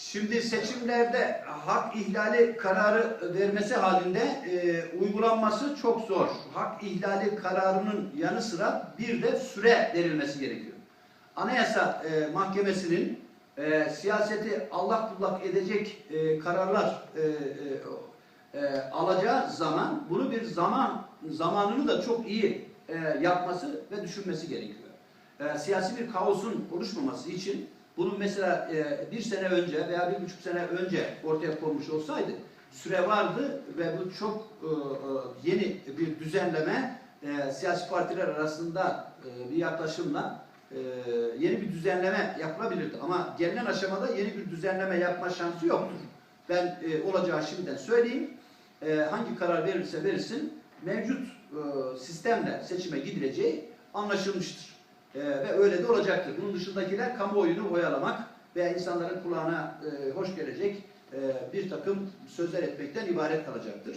Şimdi seçimlerde hak ihlali kararı vermesi halinde e, uygulanması çok zor. Hak ihlali kararının yanı sıra bir de süre verilmesi gerekiyor. Anayasa e, Mahkemesi'nin e, siyaseti allak bullak edecek e, kararlar e, e, e, alacağı zaman bunu bir zaman zamanını da çok iyi e, yapması ve düşünmesi gerekiyor. E, siyasi bir kaosun oluşmaması için bunun mesela e, bir sene önce veya bir buçuk sene önce ortaya konmuş olsaydı süre vardı ve bu çok e, e, yeni bir düzenleme e, siyasi partiler arasında e, bir yaklaşımla e, yeni bir düzenleme yapılabilirdi. Ama gelinen aşamada yeni bir düzenleme yapma şansı yoktur. Ben e, olacağı şimdiden söyleyeyim. E, hangi karar verirse verilsin mevcut e, sistemle seçime gidileceği anlaşılmıştır. E, ve öyle de olacaktır. Bunun dışındakiler kamuoyunu oyalamak veya insanların kulağına e, hoş gelecek e, bir takım sözler etmekten ibaret kalacaktır.